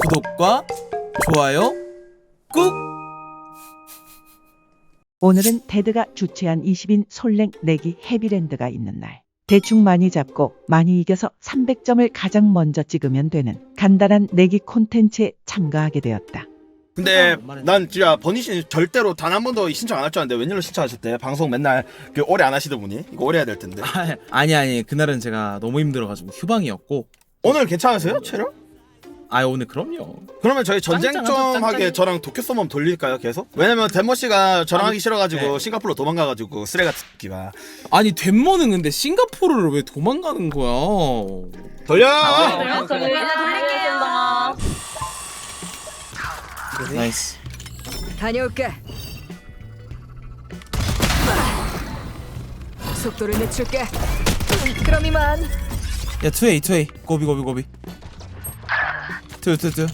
구독과 좋아요 꾹 오늘은 테드가 주최한 20인 솔랭 내기 해비랜드가 있는 날. 대충 많이 잡고 많이 이겨서 300점을 가장 먼저 찍으면 되는 간단한 내기 콘텐츠에 참가하게 되었다. 근데 난 진짜 버니 씨 절대로 단 한 번도 신청 안 할줄 알았는데 웬일로 신청하셨대? 방송 맨날 그 오래 안 하시던 분이 이거 오래 해야 될 텐데 아, 아니 아니 그날은 제가 너무 힘들어가지고 휴방이었고 오늘 괜찮으세요 체력? 아 오늘 그럼요 그러면 저희 전쟁 좀 짱짱하죠, 하게 짱짱이. 저랑 도쿄 썸만 돌릴까요 계속? 왜냐면 덴모 씨가 저랑 아니, 하기 싫어가지고 네. 싱가포르로 도망가가지고 쓰레 같은 기가 아니 덴모는 근데 싱가포르를 왜 도망가는 거야 돌려! 아, 돌릴게요. 나이스 다녀올게. 속도를 늦출게. 그럼 이만. 야 투웨이 투웨이 고비 고비 고비 투투투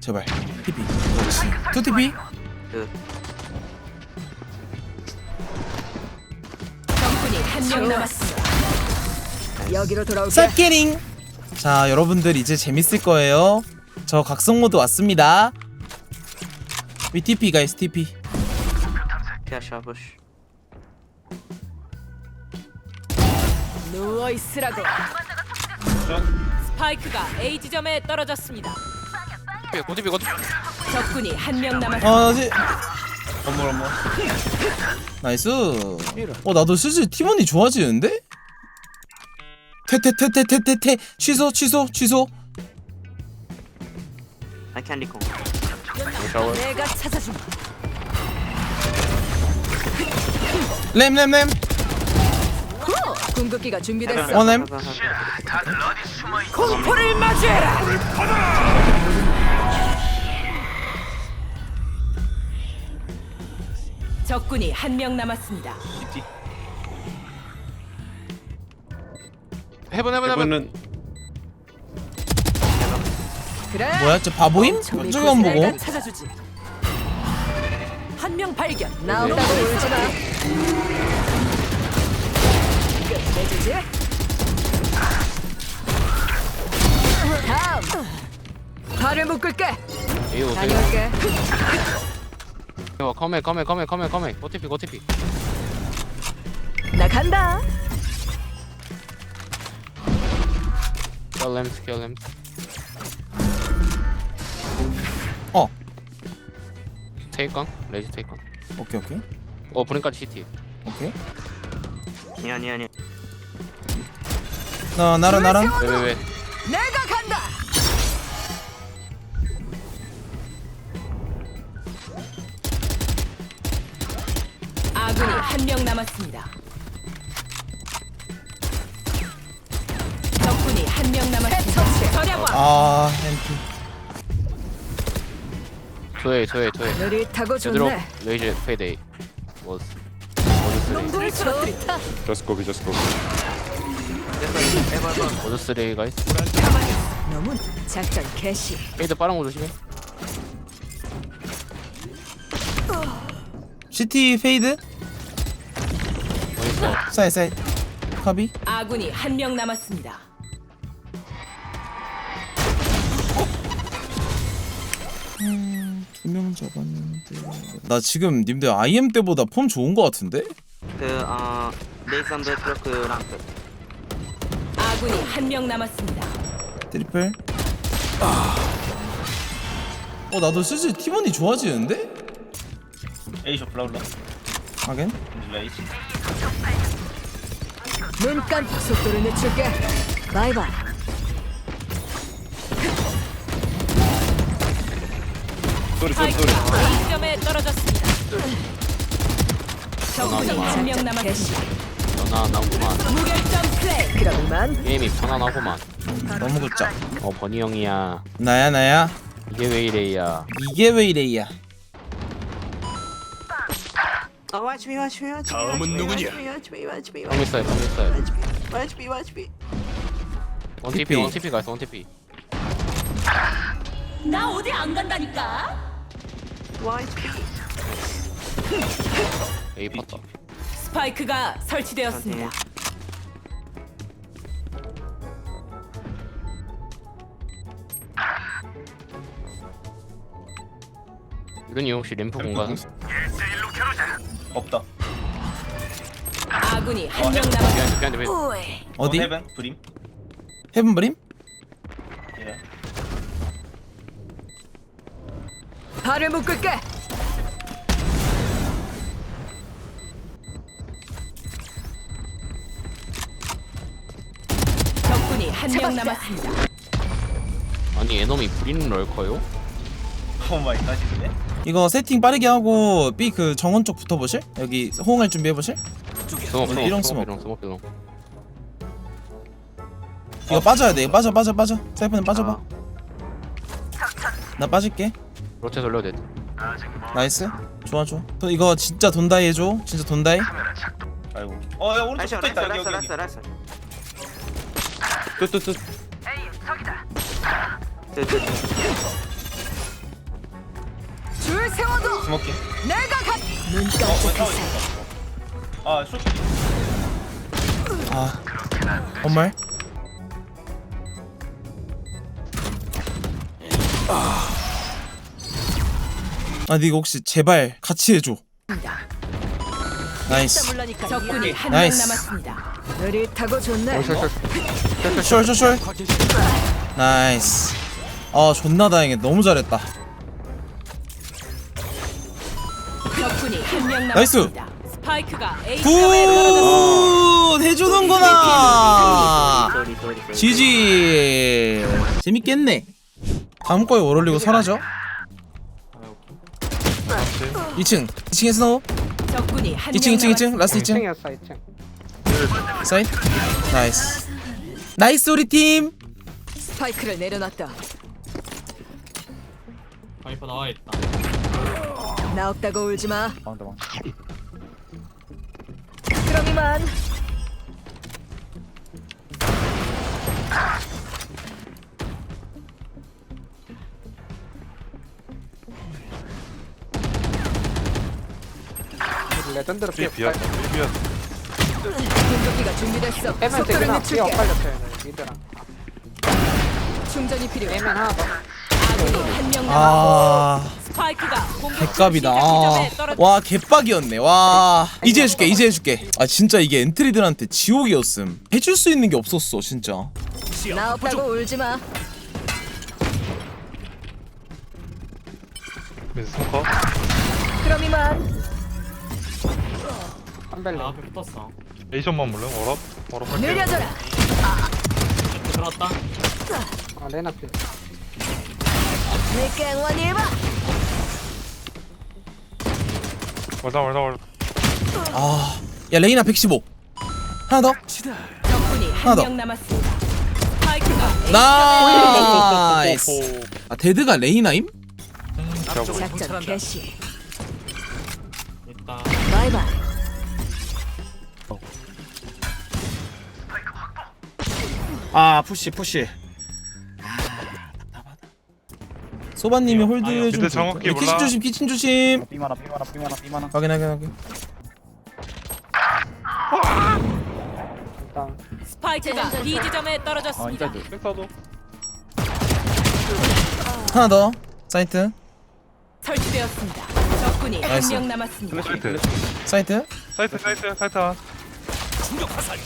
제발. TP 그렇지 투 TP 적군이 한 명 남았습니다. 여기로 돌아올게. 쌉게링! 자 여러분들 이제 재밌을 거예요. 저 각성 모드 왔습니다. 위 TP 가이스 TP 누워 있으라고. 스파이크가 A 지점에 떨어졌습니다. 고디비 적군이 한 명 남았습니다. 아 나지 나이스 어 나도 슬슬 팀원이 좋아지는데? 퇴퇴퇴퇴퇴퇴퇴 취소 취소 취소 I can't recall 내가 찾아준다. 램 램램 후! 궁극기가 준비됐어. 원램 공포를 마주해라. 적군이 한 명 남았습니다. 해본 해본 해본 그래. 뭐야 저 바보임? 저기 안 보고 찾아주지. 한 명 발견. 나 없다고 울지 마. 끝내주지. 다음. 발을 묶을게. 다녀올게. 컴에 컴에 컴에 컴에 컴에 고티비 고티비 나 간다. 킬 램스 킬 램스 어 테이컨 레지 테이컨 오케이 오케이 어 브링까지 CT 오케이 아니 아니 아니 나 나랑 나랑 왜 왜왜 내가 간다. 아군이 한 명 남았습니다. 적군이 한 명 남았습니다. 절약왕. 아 MP 조회 조회 조회 느릿하고 제대로 좋네. 레이저 페이데이 워스 놈들 쓰러뜨렸다. Just. 쓰레이 워즈 쓰레이 가이스 놈은 작전 개시. 페이드 빠른 거 조심해 CT 페이드 어딨어 사이 사이 카비 아군이 한 명 남았습니다. 두명 잡았는데 나 지금 님들 IM 때보다 폼 좋은 거 같은데? 그, 어, 레이선드 트로크 랑크. 아군이 한 명 남았습니다. 트리플 어 나도 슬슬 팀원이 좋아지는데? 에이쇼 블라블라 하긴 레이시 눈 감고 속도를 늦출게. 바이바이. Sorry, sorry, sorry. 스파이크가 A 지점에 떨어졌습니다. 적군이 한 명 남았습니다. 편안하구만 이만. 게임이 편안하구만 너무 굿자 어 버니 형이야 나야 나야 이게 왜 이래야 이게 왜 이래야 어, watch me, watch me, watch me. 다음은 누구냐? Watch me, watch me, watch watch me. 원TP TP. 원TP 가있어 원TP 나 어디 안 간다니까. Watch me. 에이 팠다 스파이크가 설치되었습니다. 아, 네. 이런 이유 혹시 램프 공간? 없다. 아군이 어, 한명 남았어. 어디? 어, 헤븐 브림. 헤븐 브림? 예. 발을 묶을게. 한 명. 남았습니다. 아니 에너미 브리는 럴커요? 오 마이 갓이네. 이거 세팅 빠르게 하고 B 그 정원 쪽 붙어보실? 여기 호응할 준비해 보실? 스모크 이런 스모크 스모크. 스모크 스모크 이거 빠져야 돼. 빠져 빠져 빠져. 사이퍼는 빠져봐. 나 빠질게. 로체 돌려도 돼 나이스. 좋아 좋아. 또 이거 진짜 돈다이 해줘. 진짜 돈다이. 아이고. 어야 오른쪽 붙어 있다 여기 여기. 뚜뚜뚜. 줄 세워도 스모키. 내가 간. 눈 어, 깜짝할 어, 사이. 아. 아. 엄말. 아, 근데 이거 혹시 제발 같이 해줘. 나이스. 적군이 한 명 나이스. 남았습니다. 느릿하고 좋네. 숄, 숄, 숄. 나이스. 아, 존나 다행해. 너무 잘했다. 적군이 한 명 나이스. 남았습니다. 스파이크가 A 점에 떨어졌습니다. 굿! 해주는구나! 지지! 재밌겠네. 다음 거에 월올리고 사라져. 2층. 2층에 스노우. 적군이 한 2층, 명 2층, 2층. 라스트 2층. 2층이었어 2층 사이드. 나이스. 나이스, 우리 팀! 스파이크를 내려놨다. 파이퍼 나와 있다. 나 없다고 울지 마. 그럼 이만. 레전드로 B 비야. B 비야. 공격기가 준비됐어. 빼면 속도를 되구나 B 늦출게. 엇갈렸어요 미드랑 충전이 필요해. 빼면 하나 더 아군이 한명 남았습니다. 아. 스파이크가 공격 개값이다. 아. 와 개빡이었네. 와 이제 해줄게. 이제 해줄게. 아 진짜 이게 엔트리들한테 지옥이었음. 해줄 수 있는 게 없었어 진짜. 나 없다고 울지 마. 미스 스모커. 그럼 이만. 한벨레 나 앞에 붙었어. 에이션만 몰래? 워럽? 워럽 할게. 느려져라. 들어왔다. 아 레나 필네 깽원이 해봐. 월다 월다 월. 아. 야 레이나 115. 하나 더. 적군이 하나 더. 한명 남았습니다. 스파이크가 A 나이스. 아 데드가 레이나임? 작전 개시. 있다. 바이바이. 아 푸시 푸시. 소바님이 홀드 아니요, 좀. 밑에 정확히 줘. 키친 몰라. 조심, 키친 조심. 삐마나 삐마나 삐마나 삐마나. 확인, 확인, 확인. 일단 스파이크가 B 지점에 떨어졌습니다. 백사도. 하나 더. 사이트. 설치되었습니다. 적군이 한 나이스. 명 남았습니다. 사이트. 사이트. 사이트 사이트 사이트 한. 충격 화살.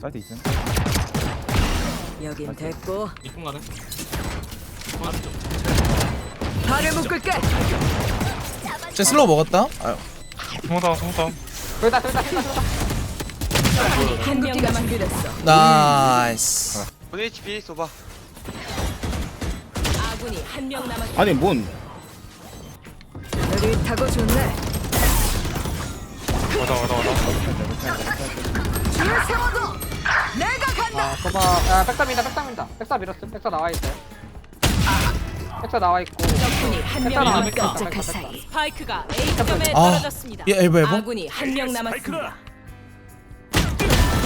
나이스. 여긴 됐고. 이쁜 가네. 발을 묶을게. 제 슬로우 먹었다. 아유. 스모다 스모다. 둘다 둘다 둘다 둘다 한명 공격기가 남았습니다. 준비됐어. 나이스. HP 쏘봐. 아군이 한 명 남았습니다. 아니 뭔? 느릿하고 좋네. 월다 월다 월다. 줄 세워도 내가 간다. 아 소바 야 백사 민다 백사 민다 백사 밀었음 백사 나와있어요 백사 나와있고 적군이 한 명 백사. 나와있어 깜짝할 사이. 스파이크가 A 지점에 아. 떨어졌습니다. 예, 엘보, 엘보. 아군이 한 명 남았습니다.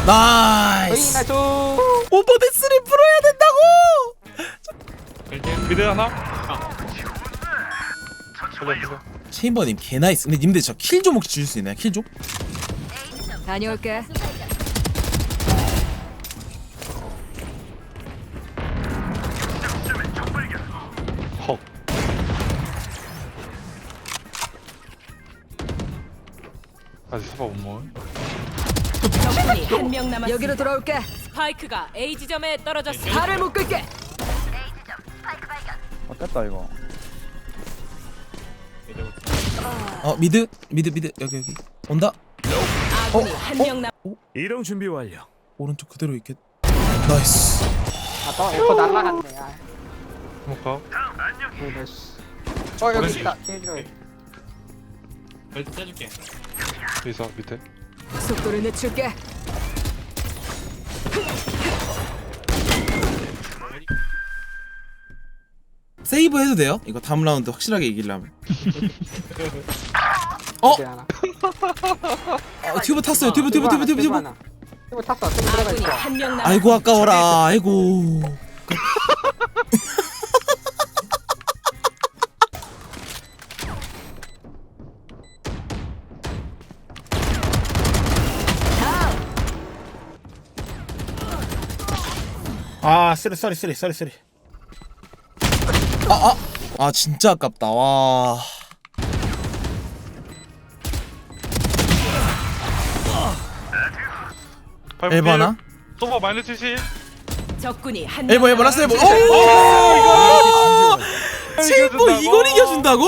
나이스. 나이스 오버데스를 풀어야 된다고. 미드 하나. 걸려 걸려. 체인버님 개나이스 근데 님들 저 킬 좀 혹시 주실 수 있나요? 킬 좀? 다녀올게. 헉 아직 사바 못 먹어 한명 남았어. 여기로 돌아올게. 스파이크가 A 지점에 떨어졌어. 발을 묶을게. 아 깼다 이거 어 미드 미드 미드 여기 여기 온다 한명 남. 이동 준비 완료. 오른쪽 그대로 있겠 나이스 아또 에코 날라갔네 아 먹까? 나이스 어 여기 있다 제이로 벨트 째줄게. 여기서 밑에. 속도를 늦출게. 세이브 해도 돼요? 이거 다음 라운드 확실하게 이기려면. 어? 하나. 어 튜브 탔어요. 튜브 튜브 튜브 튜브 튜브. 하나 튜브 탔어 튜브 들어가 아군이 있어. 한 명 남. 아이고 아까워라. 아이고. 아 쓰리 쓰리 쓰리 쓰리 쓰리 아 진짜 아깝다. 와. 엘바나? 소바 마이너스 70. 적군이 한 명. 엘보 엘보 라스 엘보 오! 칠보 이걸 이겨준다고?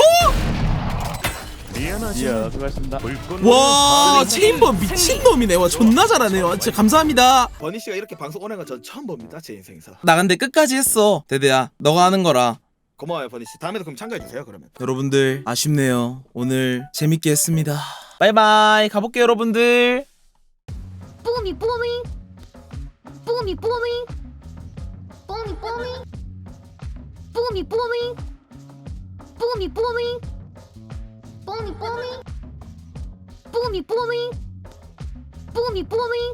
미안하지만 수고하셨습니다. 와 체인버 미친놈이네. 와 존나 잘하네 와 진짜 감사합니다. 버니 씨가 이렇게 방송 오는 건 전 처음 봅니다 제 인생에서. 나 근데 끝까지 했어 데드야. 너가 하는 거라 고마워요 버니 씨. 다음에도 그럼 참가해 주세요 그러면. 여러분들 아쉽네요. 오늘 재밌게 했습니다. 바이바이. 가볼게요 여러분들. 뽀미 뽀미 뽀미 뽀미 뽀미 뽀미 뽀미 뽀미 뽀미 뽀미 뽀미 뽀미 뽀미 뽀미 뽀미 뽀미 뽀미